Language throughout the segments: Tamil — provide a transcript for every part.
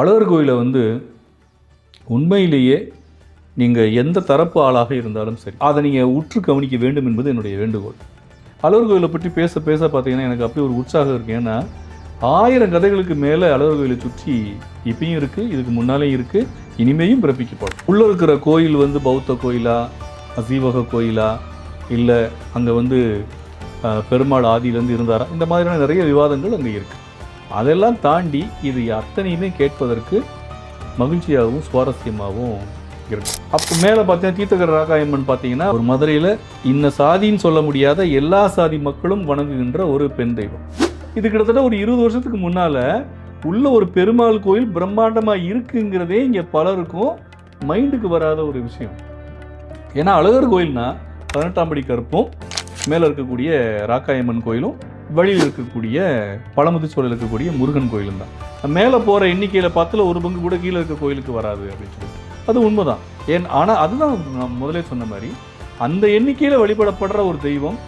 அழகர் கோயிலை வந்து உண்மையிலேயே நீங்கள் எந்த தரப்பு ஆளாக இருந்தாலும் சரி அதை நீங்கள் உற்று கவனிக்க வேண்டும் என்பது என்னுடைய வேண்டுகோள். அழகர் கோயிலை பற்றி பேச பேச பார்த்தீங்கன்னா எனக்கு அப்படி ஒரு உற்சாகம் இருக்குது ஏன்னா ஆயிரம் கதைகளுக்கு மேலே அழகர் கோயிலை சுற்றி இப்பயும் இருக்குது இதுக்கு முன்னாலேயும் இருக்குது இனிமேயும் பிறப்பிக்கப்படும். உள்ளே இருக்கிற கோயில் வந்து பௌத்த கோயிலா அசீவக கோயிலா இல்லை அங்கே வந்து பெருமாள் ஆதியிலேருந்து இருந்தாரா? இந்த மாதிரியான நிறைய விவாதங்கள் அங்கே இருக்குது அதெல்லாம் தாண்டி இது அத்தனையுமே கேட்பதற்கு மகிழ்ச்சியாகவும் சுவாரஸ்யமாகவும் இருக்கும். அப்போ மேலே பார்த்தீங்கன்னா தீர்த்தகர ராகாயம்மன் பார்த்தீங்கன்னா ஒரு மதுரையில் இன்ன சாதின்னு சொல்ல முடியாத எல்லா சாதி மக்களும் வணங்குகின்ற ஒரு பெண் தெய்வம். இது கிட்டத்தட்ட ஒரு இருபது வருஷத்துக்கு முன்னால் உள்ள ஒரு பெருமாள் கோயில் பிரம்மாண்டமாக இருக்குங்கிறதே இங்கே பலருக்கும் மைண்டுக்கு வராத ஒரு விஷயம். ஏன்னா அழகர் கோயில்னா பதினெட்டாம் படி கருப்பும் மேலே இருக்கக்கூடிய ராக்காயம்மன் கோயிலும் வழியில் இருக்கக்கூடிய பழமுதிச்சோலையில் இருக்கக்கூடிய முருகன் கோயிலும் தான். மேலே போகிற எண்ணிக்கையில் பத்தில் ஒரு பங்கு கூட கீழே இருக்க கோயிலுக்கு வராது அப்படின்னு சொல்லி அது உண்மைதான். ஏன் ஆனால் அதுதான் நான் முதலே சொன்ன மாதிரி அந்த எண்ணிக்கையில் வழிபடப்படுற ஒரு தெய்வம்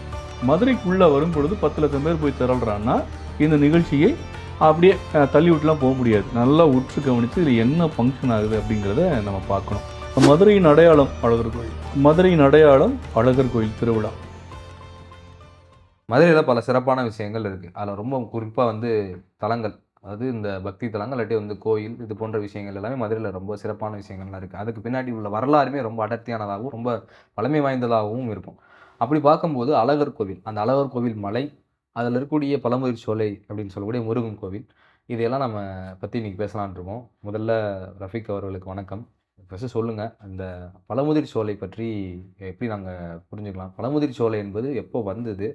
மதுரைக்குள்ளே வரும் பொழுது பத்து லட்சம் பேர் போய் திரள்றான்னா இந்த நிகழ்ச்சியை அப்படியே தள்ளிவிட்டுலாம் தள்ளி விட்டுலாம் போக முடியாது. நல்லா உற்று கவனித்து இதில் என்ன ஃபங்க்ஷன் ஆகுது அப்படிங்கிறத நம்ம பார்க்கணும். மதுரையின் அடையாளம் அழகர் கோயில். மதுரையின் அடையாளம் அழகர் கோயில் திருவிழா. மதுரையில் பல சிறப்பான விஷயங்கள் இருக்குது அதில் ரொம்ப குறிப்பாக வந்து தலங்கள். அதாவது இந்த பக்தி தலங்கள் இல்லாட்டி வந்து கோயில் இது போன்ற விஷயங்கள் எல்லாமே மதுரையில் ரொம்ப சிறப்பான விஷயங்கள்லாம் இருக்குது அதுக்கு பின்னாடி உள்ள வரலாறுமே ரொம்ப அடர்த்தியானதாகவும் ரொம்ப பழமை வாய்ந்ததாகவும் இருக்கும். அப்படி பார்க்கும்போது அழகர் கோவில் அந்த அழகர் கோவில் மலை அதில் இருக்கக்கூடிய பழமுதிர் சோலை அப்படின்னு சொல்லக்கூடிய முருகன் கோவில் இதையெல்லாம் நம்ம பற்றி இன்றைக்கி பேசலான் இருக்கோம். முதல்ல ரஃபிக் அவர்களுக்கு வணக்கம். ஃபஸ்ட்டு சொல்லுங்கள் அந்த பழமுதிர் சோலை பற்றி எப்படி நாங்கள் புரிஞ்சுக்கலாம்? பழமுதிர் சோலை என்பது எப்போ வந்தது?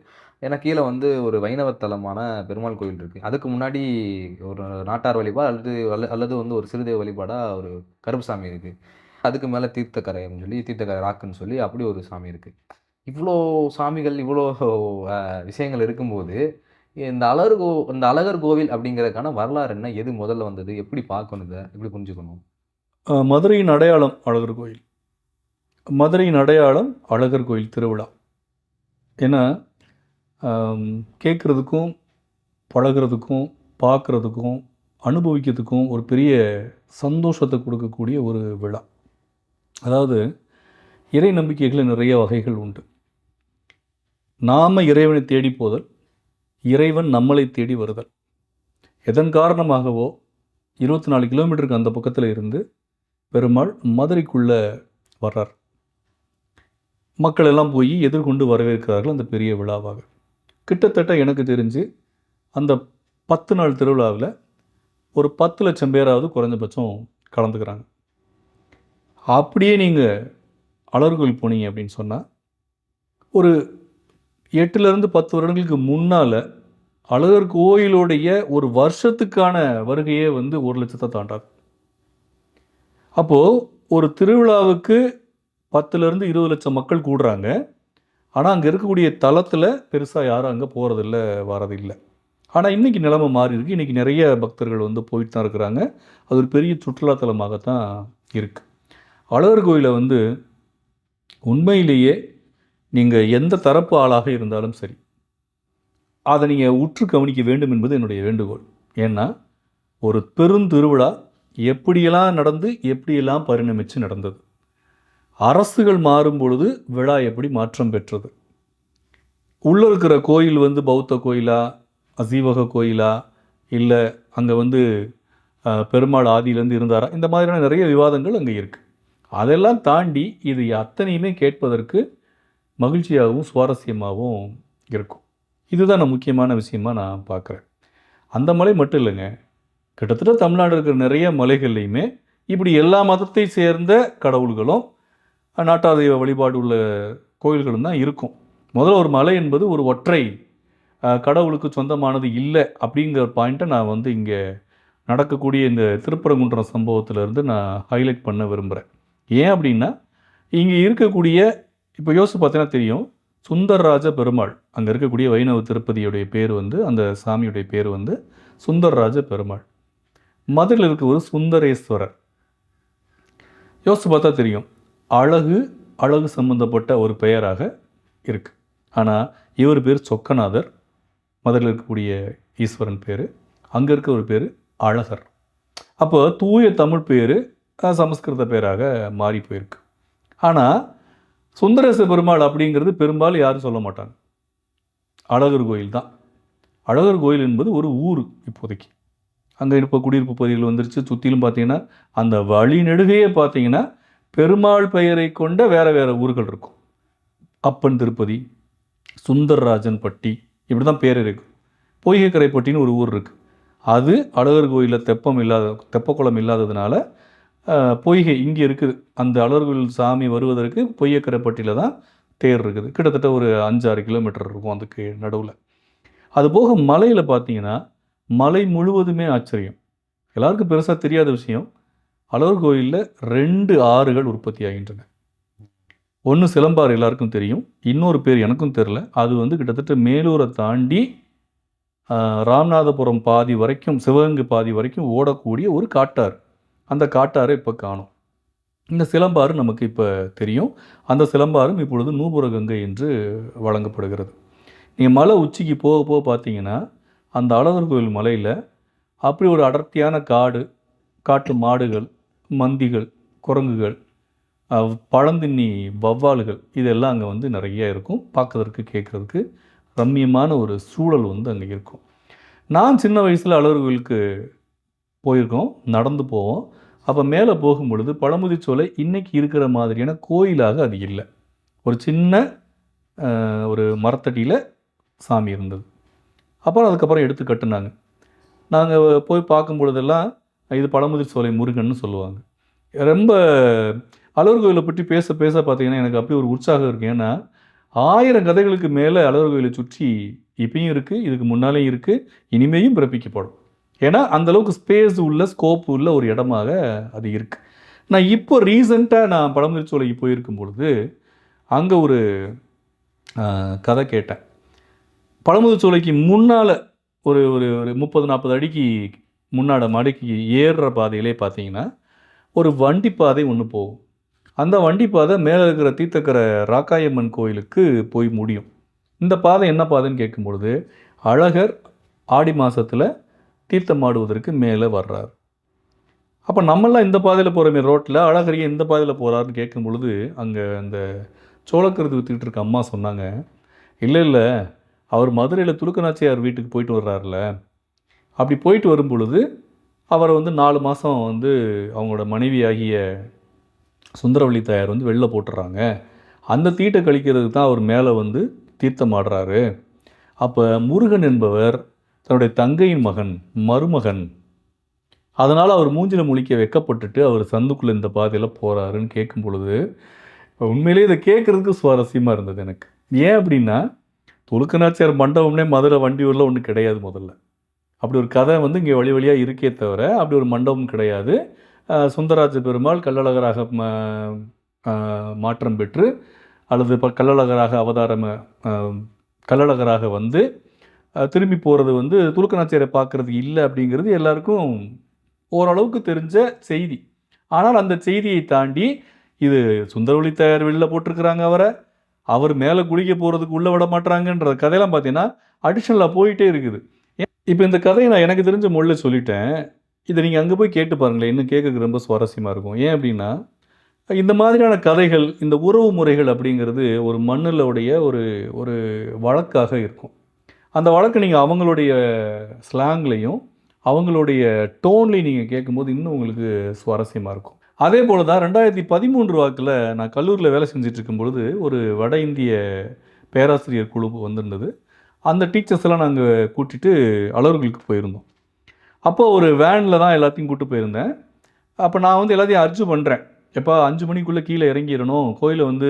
ஏன்னா கீழே வந்து ஒரு வைணவத்தலமான தலமான பெருமாள் கோயில் இருக்குது அதுக்கு முன்னாடி ஒரு நாட்டார் வழிபாடு அல்லது அல்ல- அல்லது வந்து ஒரு சிறுதேவ வழிபாடாக ஒரு கருப்புசாமி இருக்குது அதுக்கு மேலே தீர்த்தக்கரைன்னு சொல்லி தீர்த்தக்கரை ராக்குன்னு சொல்லி அப்படி ஒரு சாமி இருக்குது இவ்வளோ சாமிகள் இவ்வளோ விஷயங்கள் இருக்கும்போது இந்த அழகர் கோ இந்த அழகர் கோவில் அப்படிங்கிறதுக்கான வரலாறு என்ன? எது முதல்ல வந்தது? எப்படி பார்க்கணும் இதை? எப்படி புரிஞ்சுக்கணும்? மதுரையின் அடையாளம் அழகர் கோயில். மதுரையின் அடையாளம் அழகர் கோயில் திருவிழா. ஏன்னா கேட்குறதுக்கும் பழகுறதுக்கும் பார்க்குறதுக்கும் அனுபவிக்கிறதுக்கும் ஒரு பெரிய சந்தோஷத்தை கொடுக்கக்கூடிய ஒரு விழா. அதாவது இறை நம்பிக்கைகளில் நிறைய வகைகள் உண்டு. நாம் இறைவனை தேடி போதல் இறைவன் நம்மளை தேடி வருதல். எதன் காரணமாகவோ இருபத்தி நாலு கிலோமீட்டருக்கு அந்த பக்கத்தில் இருந்து பெருமாள் மதுரைக்குள்ளே வர்றார். மக்கள் எல்லாம் போய் எதிர்கொண்டு வரவேற்கிறார்கள் அந்த பெரிய விழாவாக. கிட்டத்தட்ட எனக்கு தெரிஞ்சு அந்த பத்து நாள் திருவிழாவில் ஒரு பத்து லட்சம் பேராவது குறைஞ்சபட்சம் கலந்துக்கிறாங்க. அப்படியே நீங்கள் அலர்கோல் போனீங்க அப்படின்னு சொன்னால் ஒரு எட்டுலேருந்து பத்து வருடங்களுக்கு முன்னால் அழகர் கோயிலுடைய ஒரு வருஷத்துக்கான வருகையே வந்து ஒரு லட்சத்தை தாண்டாது. அப்போது ஒரு திருவிழாவுக்கு பத்துலேருந்து இருபது லட்சம் மக்கள் கூடுறாங்க. ஆனால் அங்கே இருக்கக்கூடிய தளத்தில் பெருசாக யாரும் அங்கே போகிறதில்ல வரதில்லை. ஆனால் இன்றைக்கி நிலைமை மாறி இருக்குது இன்றைக்கி நிறைய பக்தர்கள் வந்து போயிட்டு தான் இருக்கிறாங்க. அது ஒரு பெரிய சுற்றுலாத்தலமாகத்தான் இருக்குது அழகர் கோயிலை வந்து உண்மையிலேயே நீங்கள் எந்த தரப்பு ஆளாக இருந்தாலும் சரி அதை நீங்கள் உற்று கவனிக்க வேண்டும் என்பது என்னுடைய வேண்டுகோள். ஏன்னா ஒரு பெருந்திருவிழா எப்படியெல்லாம் நடந்து எப்படியெல்லாம் பரிணமித்து நடந்தது? அரசுகள் மாறும் பொழுது விழா எப்படி மாற்றம் பெற்றது? உள்ளே இருக்கிற கோயில் வந்து பௌத்த கோயிலா அசீவக கோயிலா இல்லை அங்கே வந்து பெருமாள் ஆதியிலேருந்து இருந்தாரா? இந்த மாதிரியான நிறைய விவாதங்கள் அங்கே இருக்குது அதெல்லாம் தாண்டி இது அத்தனையுமே கேட்பதற்கு மகிழ்ச்சியாகவும் சுவாரஸ்யமாகவும் இருக்கும். இதுதான் நான் முக்கியமான விஷயமா நான் பார்க்குறேன். அந்த மலை மட்டும் இல்லைங்க. கிட்டத்தட்ட தமிழ்நாடு இருக்கிற நிறைய மலைகள்லையுமே இப்படி எல்லா மதத்தை சேர்ந்த கடவுள்களும் நாட்டார் தெய்வ வழிபாடு உள்ள கோயில்களும் தான் இருக்கும். முதல்ல ஒரு மலை என்பது ஒரு ஒற்றை கடவுளுக்கு சொந்தமானது இல்லை அப்படிங்கிற பாயிண்ட்டை நான் வந்து இங்கே நடக்கக்கூடிய இந்த திருப்பரங்குன்றம் சம்பவத்திலேருந்து நான் ஹைலைட் பண்ண விரும்புகிறேன் ஏன் அப்படின்னா இங்கே இருக்கக்கூடிய இப்போ யோசிச்சு பார்த்தீங்கன்னா தெரியும் சுந்தர்ராஜ பெருமாள் அங்கே இருக்கக்கூடிய வைணவ திருப்பதியுடைய பேர் வந்து அந்த சாமியுடைய பேர் வந்து சுந்தர்ராஜ பெருமாள். மதுரையில் இருக்க ஒரு சுந்தரேஸ்வரர். யோசிச்சு பார்த்தா தெரியும். அழகு அழகு சம்பந்தப்பட்ட ஒரு பெயராக இருக்குது ஆனால் இவர் பேர் சொக்கநாதர். மதுரையில் இருக்கக்கூடிய ஈஸ்வரன் பேர். அங்கே இருக்க ஒரு பேர் அழகர். அப்போ தூய தமிழ் பேர் சமஸ்கிருத பேராக மாறி போயிருக்கு. ஆனால் சுந்தரேச பெருமாள் அப்படிங்கிறது பெரும்பாலும் யாரும் சொல்ல மாட்டாங்க. அழகர் கோயில் தான் அழகர் கோயில் என்பது ஒரு ஊர் இப்போதைக்கு. அங்கே இருப்ப குடியிருப்பு பகுதிகள் வந்துருச்சு. சுற்றிலும் பார்த்தீங்கன்னா அந்த வழி நெடுகையே பார்த்தீங்கன்னா பெருமாள் பெயரை கொண்ட வேறு வேறு ஊர்கள் இருக்கும். அப்பன் திருப்பதி சுந்தரராஜன் பட்டி இப்படி தான் பேர் இருக்குது பொய்கைக்கரைப்பட்டின்னு ஒரு ஊர் இருக்குது அது அழகர் கோயிலில் தெப்பம் இல்லாத தெப்பக்குளம் இல்லாததுனால பொய்கை இங்கே இருக்குது. அந்த அழகர் கோயில் சாமி வருவதற்கு பொய்யக்கரைப்பட்டியில் தான் தேர் இருக்குது. கிட்டத்தட்ட ஒரு அஞ்சாறு கிலோமீட்டர் இருக்கும் அதுக்கு நடுவில். அதுபோக மலையில் பார்த்தீங்கன்னா மலை முழுவதுமே ஆச்சரியம். எல்லாருக்கும் பெருசாக தெரியாத விஷயம் அழகர் கோயிலில் ரெண்டு ஆறுகள் உற்பத்தி ஆகின்றன ஒன்று சிலம்பாறு எல்லாருக்கும் தெரியும் இன்னொரு பேர் எனக்கும் தெரில அது வந்து கிட்டத்தட்ட மேலூரை தாண்டி ராமநாதபுரம் பாதி வரைக்கும் சிவகங்கை பாதி வரைக்கும் ஓடக்கூடிய ஒரு காட்டாறு. அந்த காட்டாறை இப்போ காணும். இந்த சிலம்பாறு நமக்கு இப்போ தெரியும். அந்த சிலம்பாறும் இப்பொழுது நூபுர கங்கை என்று வழங்கப்படுகிறது. நீங்கள் மலை உச்சிக்கு போக போக பார்த்தீங்கன்னா அந்த அழகர் கோயில் மலையில் அப்படி ஒரு அடர்த்தியான காடு காட்டு மாடுகள் மந்திகள் குரங்குகள் பழந்தின்னி வவ்வால்கள் இதெல்லாம் அங்கே வந்து நிறைய இருக்கும். பார்க்கறதுக்கு கேட்குறதுக்கு ரம்மியமான ஒரு சூழல் வந்து அங்கே இருக்கும். நான் சின்ன வயசில் அழகர் கோயிலுக்கு போயிருக்கோம் நடந்து போவோம். அப்போ மேலே போகும் பொழுது பழமுதிர்ச்சோலை இன்றைக்கி இருக்கிற மாதிரியான கோயிலாக அது இல்லை. ஒரு சின்ன ஒரு மரத்தடியில் சாமி இருந்தது. அப்புறம் அதுக்கப்புறம் எடுத்து கட்டினாங்க. நாங்கள் போய் பார்க்கும் பொழுதெல்லாம் இது பழமுதிர் சோலை முருகன்னு சொல்லுவாங்க. ரொம்ப அழகர் கோயிலை பற்றி பேச பேச பார்த்தீங்கன்னா எனக்கு அப்படி ஒரு உற்சாகம் இருக்குது ஏன்னா ஆயிரம் கதைகளுக்கு மேலே அழகர் கோயிலை சுற்றி இப்பயும் இருக்குது இதுக்கு முன்னாலேயும் இருக்குது இனிமேயும் பிறப்பிக்கப்படும். ஏன்னா அந்த அளவுக்கு ஸ்பேஸ் உள்ள ஸ்கோப் உள்ள ஒரு இடமாக அது இருக்குது நான் இப்போ ரீசண்டாக நான் பழமுதிர் சோலைக்கு போயிருக்கும் பொழுது அங்கே ஒரு கதை கேட்டேன். பழமுதிர் சோலைக்கு முன்னால் ஒரு ஒரு ஒரு முப்பது நாற்பது அடிக்கு முன்னாட மடிக்கு ஏறுற பாதையிலே பார்த்தீங்கன்னா ஒரு வண்டி பாதை ஒன்று போகும். அந்த வண்டி பாதை மேலே இருக்கிற தீர்த்தக்கரை ராக்காயம்மன் கோயிலுக்கு போய் முடியும். இந்த பாதை என்ன பாதைன்னு கேட்கும் பொழுது அழகர் ஆடி மாதத்தில் தீர்த்தமாடுவதற்கு மேலே வர்றார். அப்போ நம்மெல்லாம் இந்த பாதையில் போகிறோமே ரோட்டில் அழகரியை இந்த பாதையில் போகிறாருன்னு கேட்கும் பொழுது அங்கே அந்த சோளக்கருது வித்துக்கிட்டு இருக்க அம்மா சொன்னாங்க இல்லை இல்லை அவர் மதுரையில் துலுக்கநாச்சியார் வீட்டுக்கு போயிட்டு வர்றாருல. அப்படி போயிட்டு வரும் பொழுது அவரை வந்து நாலு மாதம் வந்து அவங்களோட மனைவியாகிய சுந்தரவள்ளி தாயார் வந்து வெளில போட்டுறாங்க. அந்த தீட்டை கழிக்கிறதுக்கு தான் அவர் மேலே வந்து தீர்த்தம் ஆடுறாரு. அப்போ முருகன் என்பவர் தன்னுடைய தங்கையின் மகன் மருமகன். அதனால் அவர் மூஞ்சில முழிக்க வெக்கப்பட்டுட்டு அவர் சந்துக்குள்ளே இந்த பாதையில் போகிறாருன்னு கேட்கும் பொழுது உண்மையிலேயே இதை கேட்குறதுக்கு சுவாரஸ்யமாக இருந்தது எனக்கு. ஏன் அப்படின்னா துலுக்கநாச்சியார் மண்டபம்னே மதுரை வண்டியூரில் ஒன்றும் கிடையாது முதல்ல. அப்படி ஒரு கதை வந்து இங்கே வழி வழியாக இருக்கே தவிர அப்படி ஒரு மண்டபம் கிடையாது. சுந்தராஜ சுந்தரராஜ பெருமாள் கள்ளழகராக ம- மாற்றம் பெற்று அல்லது இப்போ கள்ளழகராக அவதாரம் கள்ளழகராக வந்து திரும்பி போகிறது வந்து துலுக்கநாச்சியரை பார்க்குறது இல்லை அப்படிங்கிறது எல்லாருக்கும் ஓரளவுக்கு தெரிஞ்ச செய்தி. ஆனால் அந்த செய்தியை தாண்டி இது சுந்தரவழி தயார் வெளியில் போட்டிருக்கிறாங்க அவரை. அவர் மேலே குளிக்க போகிறதுக்கு உள்ளே விட மாட்டாங்கன்ற கதையெல்லாம் பார்த்தீங்கன்னா அடிஷ்னலாக போயிட்டே இருக்குது. இப்போ இந்த கதையை நான் எனக்கு தெரிஞ்ச மொழியில் சொல்லிட்டேன். இதை நீங்கள் அங்கே போய் கேட்டு பாருங்களேன். இன்னும் கேட்குறதுக்கு ரொம்ப சுவாரஸ்யமாக இருக்கும். ஏன் அப்படின்னா இந்த மாதிரியான கதைகள் இந்த உறவு முறைகள் அப்படிங்கிறது ஒரு மண்ணிலுடைய ஒரு ஒரு வழக்காக இருக்கும். அந்த வழக்கை நீங்கள் அவங்களுடைய ஸ்லாங்லையும் அவங்களுடைய டோன்லேயும் நீங்கள் கேட்கும்போது இன்னும் உங்களுக்கு சுவாரஸ்யமாக இருக்கும். அதே போல் தான் ரெண்டாயிரத்தி பதிமூன்று வாக்கில் நான் கல்லூரியில் வேலை செஞ்சுட்டு இருக்கும் பொழுது ஒரு வட இந்திய பேராசிரியர் குழு வந்திருந்தது. அந்த டீச்சர்ஸ் எல்லாம் நாங்கள் கூட்டிகிட்டு அலுவலர்களுக்கு போயிருந்தோம். அப்போ ஒரு வேனில் தான் எல்லாத்தையும் கூட்டு போயிருந்தேன். அப்போ நான் வந்து எல்லாத்தையும் அர்ஜு பண்ணுறேன் எப்போ அஞ்சு மணிக்குள்ளே கீழே இறங்கிடணும். கோயிலை வந்து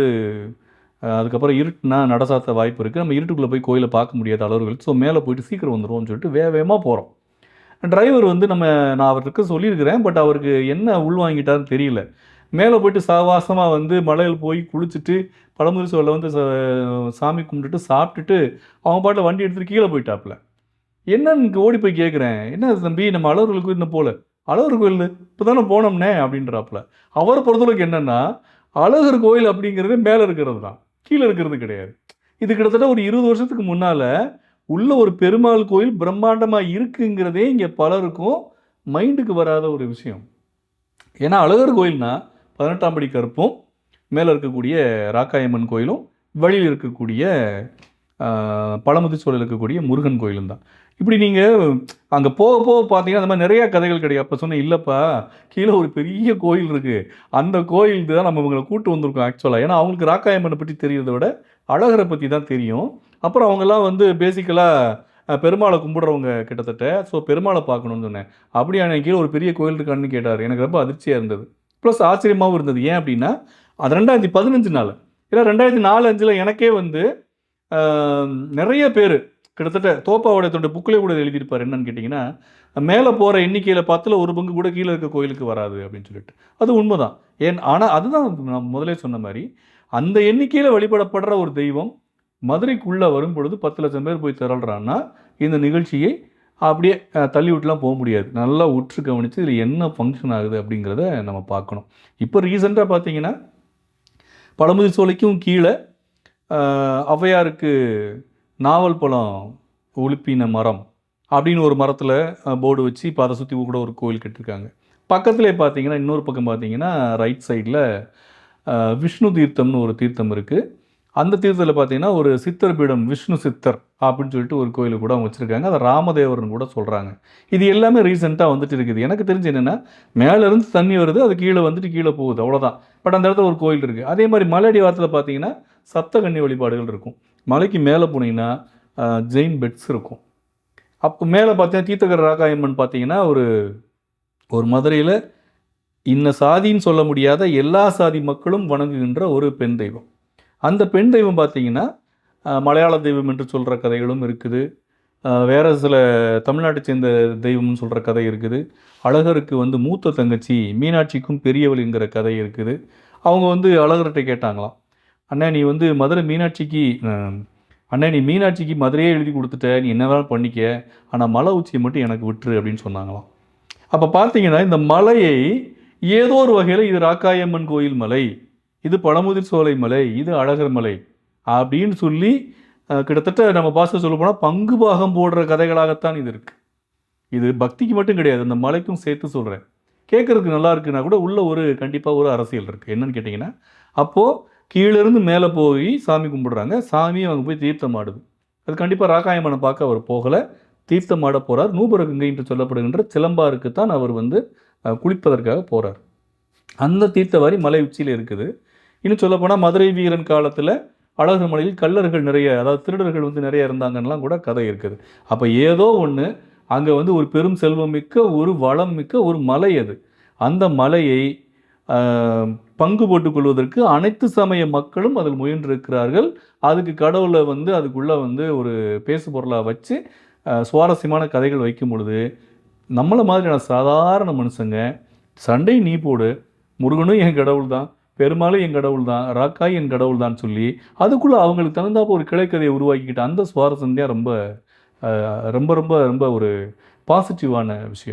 அதுக்கப்புறம் இருட்டுனா நடசாத்த வாய்ப்பு இருக்குது நம்ம இருட்டுக்குள்ளே போய் கோயிலை பார்க்க முடியாத அளவுகள் ஸோ மேலே போயிட்டு சீக்கிரம் வந்துடுவோம்னு சொல்லிட்டு வேகமாக போகிறோம் டிரைவர் வந்து நம்ம நான் அவருக்கு சொல்லியிருக்கிறேன் பட் அவருக்கு என்ன உள்வாங்கிட்டாருன்னு தெரியல. மேலே போயிட்டு சாவாசமாக வந்து மலையில் போய் குளிச்சுட்டு பழமுதிர் சோழில் வந்து ச- சாமி கும்பிட்டுட்டு சாப்பிட்டுட்டு அவங்க பாட்டில் வண்டி எடுத்துகிட்டு கீழே போயிட்டாப்புல. என்னன்னு ஓடி போய் கேட்குறேன் என்ன தம்பி நம்ம அழகர்களுக்கு இன்னும் போல? அழகர் கோயில் இப்போ தானே போனோம்னே அப்படின்றாப்புல. அவரை பொறுத்தளவுக்கு என்னென்னா அழகர் கோயில் அப்படிங்கிறது மேலே இருக்கிறது தான். கீழே இருக்கிறது கிடையாது. இது கிட்டத்தட்ட ஒரு இருபது வருஷத்துக்கு முன்னால் உள்ள ஒரு பெருமாள் கோயில் பிரம்மாண்டமாக இருக்குங்கிறதே இங்கே பலருக்கும் மைண்டுக்கு வராத ஒரு விஷயம். ஏன்னா அழகர் கோயில்னா பதினெட்டாம் படி கருப்பும் மேலே இருக்கக்கூடிய ராக்காயம்மன் கோயிலும் வழியில் இருக்கக்கூடிய ஆஹ், பழமுதிர்ச்சோலையில் இருக்கக்கூடிய முருகன் கோயிலும் தான். இப்படி நீங்கள் அங்கே போக போக பார்த்தீங்கன்னா அந்த மாதிரி நிறையா கதைகள் கிடையாது அப்போ சொன்னேன் இல்லைப்பா கீழே ஒரு பெரிய கோயில் இருக்குது அந்த கோயில் தான் நம்ம இவங்களை கூட்டு வந்திருக்கோம் ஆக்சுவலாக ஏன்னா அவங்களுக்கு ராக்காயம்மனை பற்றி தெரியறத விட அழகரை பற்றி தான் தெரியும். அப்புறம் அவங்கெல்லாம் வந்து பேசிக்கலாக பெருமாளை கும்பிடுறவங்க கிட்டத்தட்ட. ஸோ பெருமாளை பார்க்கணும்னு சொன்னேன். அப்படியான கீழே ஒரு பெரிய கோயில் இருக்கான்னு கேட்டார். எனக்கு ரொம்ப அதிர்ச்சியாக இருந்தது. ப்ளஸ் ஆச்சரியமாகவும் இருந்தது. ஏன் அப்படின்னா அது ரெண்டாயிரத்தி பதினஞ்சு நாள். ஏன்னா ரெண்டாயிரத்தி நாலு அஞ்சில் எனக்கே வந்து நிறைய பேர் கிட்டத்தட்ட தோப்பாவுடைய தொண்டு புக்கிலே கூட எழுதியிருப்பார். என்னன்னு கேட்டிங்கன்னா மேலே போகிற எண்ணிக்கையில் பத்தில் ஒரு பங்கு கூட கீழே இருக்க கோயிலுக்கு வராது அப்படின்னு சொல்லிட்டு. அது உண்மைதான். ஏன் ஆனால் அதுதான் நான் முதலே சொன்ன மாதிரி அந்த எண்ணிக்கையில் வழிபடப்படுற ஒரு தெய்வம் மதுரைக்குள்ளே வரும் பொழுது பத்து லட்சம் பேர் போய் திரள்றான்னா இந்த நிகழ்ச்சியை அப்படியே தள்ளிவிட்டுலாம் தள்ளி விட்டுலாம் போக முடியாது. நல்லா உற்று கவனித்து இதில் என்ன ஃபங்க்ஷன் ஆகுது அப்படிங்கிறத நம்ம பார்க்கணும். இப்போ ரீசெண்டாக பார்த்தீங்கன்னா பழமுதிர் சோலைக்கும் கீழே ஔவையாருக்கு நாவல் பழம் உளுப்பின மரம் அப்படின்னு ஒரு மரத்தில் போர்டு வச்சு இப்போ அதை சுற்றி கூட ஒரு கோயில் கட்டிருக்காங்க. பக்கத்துலேயே பார்த்தீங்கன்னா இன்னொரு பக்கம் பார்த்தீங்கன்னா ரைட் சைடில் விஷ்ணு தீர்த்தம்னு ஒரு தீர்த்தம் இருக்குது அந்த தீர்த்தத்தில் பார்த்தீங்கன்னா ஒரு சித்தர் பீடம் விஷ்ணு சித்தர் அப்படின்னு சொல்லிட்டு ஒரு கோயில் கூட அவங்க வச்சுருக்காங்க. அதை ராமதேவர்னு கூட சொல்கிறாங்க இது எல்லாமே ரீசெண்டாக வந்துட்டு இருக்குது. எனக்கு தெரிஞ்சு என்னென்னா மேலேருந்து தண்ணி வருது அது கீழே வந்துட்டு கீழே போகுது அவ்வளோதான் பட் அந்த இடத்துல ஒரு கோயில் இருக்குது அதே மாதிரி மலையடி வாரத்தில் பார்த்தீங்கன்னா சப்தகன்னி வழிபாடுகள் இருக்கும். மலைக்கு மேலே போனீங்கன்னா ஜெயின் பெட்ஸ் இருக்கும். அப்போ மேலே பார்த்தீங்கன்னா தீர்த்தகர் ராகாயம்மன் பார்த்தீங்கன்னா ஒரு ஒரு மதுரையில் இன்ன சாதின்னு சொல்ல முடியாத எல்லா சாதி மக்களும் வணங்குகின்ற ஒரு பெண் தெய்வம். அந்த பெண் தெய்வம் பார்த்தீங்கன்னா மலையாள தெய்வம் என்று சொல்கிற கதைகளும் இருக்குது. வேறு சில தமிழ்நாட்டை சேர்ந்த தெய்வம்னு சொல்கிற கதை இருக்குது. அழகருக்கு வந்து மூத்த தங்கச்சி மீனாட்சிக்கும் பெரியவளுங்கிற கதை இருக்குது. அவங்க வந்து அழகர்கிட்ட கேட்டாங்களாம் அண்ணா நீ வந்து மதுரை மீனாட்சிக்கு அண்ணா நீ மீனாட்சிக்கு மதுரையே எழுதி கொடுத்துட்ட. நீ என்ன வேணாலும் பண்ணிக்க. ஆனால் மலை உச்சியை மட்டும் எனக்கு விட்டுரு அப்படின்னு சொன்னாங்களாம். அப்போ பார்த்தீங்கன்னா இந்த மலையை ஏதோ ஒரு வகையில் இது ராக்காயம்மன் கோயில் மலை இது பழமுதிர் சோலை மலை இது அழகர் மலை அப்படின்னு சொல்லி கிட்டத்தட்ட நம்ம பாச சொல்ல போனால் பங்கு பாகம் போடுற கதைகளாகத்தான் இது இருக்குது இது பக்திக்கு மட்டும் கிடையாது அந்த மலைக்கும் சேர்த்து சொல்கிறேன் கேட்குறதுக்கு நல்லா இருக்குன்னா கூட உள்ள ஒரு கண்டிப்பாக ஒரு அரசியல் இருக்குது என்னன்னு கேட்டிங்கன்னா அப்போது கீழேருந்து மேலே போய் சாமி கும்பிடுறாங்க. சாமியும் அங்கே போய் தீர்த்தம் ஆடுது. அது கண்டிப்பாக ராகாயமனை பார்க்க அவர் போகலை. தீர்த்தம் ஆட போகிறார் நூபரகங்கை என்று சொல்லப்படுகின்ற சிலம்பாருக்கு தான் அவர் வந்து குளிப்பதற்காக போகிறார் அந்த தீர்த்தவாரி மலை உச்சியில் இருக்குது. இன்னும் சொல்லப்போனால் மதுரை வீரன் காலத்தில் அழகர் மலையில் கல்லர்கள் நிறைய அதாவது திருடர்கள் வந்து நிறைய இருந்தாங்கன்னெலாம் கூட கதை இருக்குது. அப்போ ஏதோ ஒன்று அங்கே வந்து ஒரு பெரும் செல்வம் மிக்க ஒரு வளம் மிக்க ஒரு மலை அது. அந்த மலையை பங்கு போட்டுக்கொள்வதற்கு அனைத்து சமய மக்களும் அதில் முயன்றிருக்கிறார்கள். அதுக்கு கடவுளை வந்து அதுக்குள்ளே வந்து ஒரு பேசு பொருளாக வச்சு சுவாரஸ்யமான கதைகள் வைக்கும் பொழுது நம்மளை மாதிரியான சாதாரண மனுஷங்க சண்டை நீ போடு முருகனும் என் கடவுள் தான் பெருமாளும் என் கடவுள் தான் ராக்காய் என் கடவுள் தான் சொல்லி அதுக்குள்ளே அவங்களுக்கு தகுந்தாப்ப ஒரு கிளைக்கதையை உருவாக்கிக்கிட்ட அந்த சுவாரஸ்யம் தான் ரொம்ப ரொம்ப ரொம்ப ரொம்ப ஒரு பாசிட்டிவான விஷயம்.